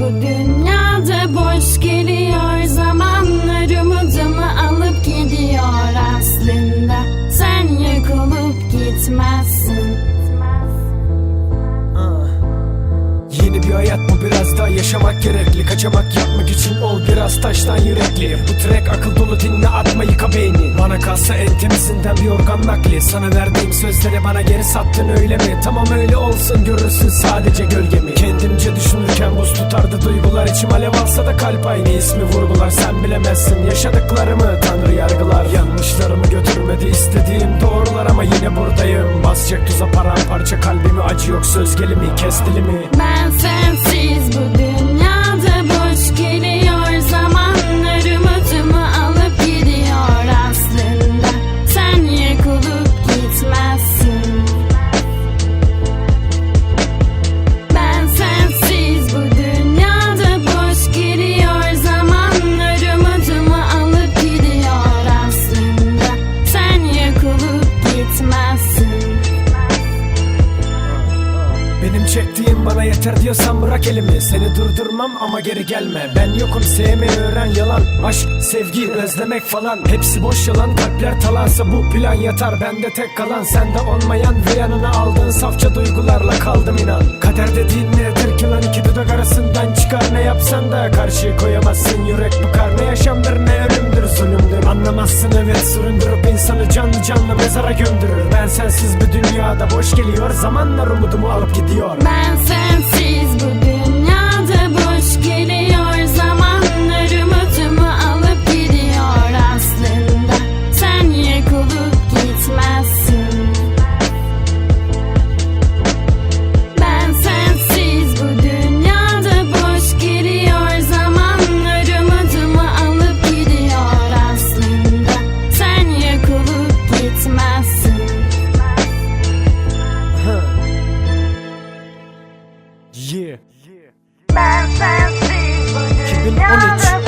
bu dünyada boş geliyor Zamanlarımı yaşamak gerekli. Kaçamak yapmak için ol biraz taştan yürekli. Bu track akıl dolu dinle atma yıka beyni. Bana kalsa en temizinden bir organ nakli. Sana verdiğim sözleri bana geri sattın öyle mi? Tamam öyle olsun görürsün sadece gölgemi. Kendimce düşünürken buz tutardı duygular. İçim alev alsa da kalp aynı ismi vurgular. Sen bilemezsin yaşadıklarımı. Tanrı yargılar Yanlışlarımı götürmedi. İstediğim doğrular ama yine buradayım. Basacak tuza paramparça kalbimi. Acı yok söz gelimi kes dilimi. Ben sensiz bu Benim çektiğim bana yeter diyorsan bırak elimi. Seni durdurmam ama geri gelme. Ben yokum sevmeyi öğren yalan. Aşk, sevgi, özlemek falan. Hepsi boş yalan kalpler talansa bu plan yatar. Bende tek kalan sende olmayan Ve yanına aldığın safça duygularla kaldım inan. Kader dediğin nedir lan iki dudak arasından çıkar Ne yapsan da karşıya koyamazsın. Yürek bu kar ne yaşamdır ne ölümdür zulümdür. Anlamazsın evet süründürüp insanı canlı canlı mezara gömdürür. Ben sensiz bir dünyada boş geliyor Zamanlar umudumu alıp gidiyor. Ben sensiz bu dünyada Yeah Ben sensiz bu 2013. dünyada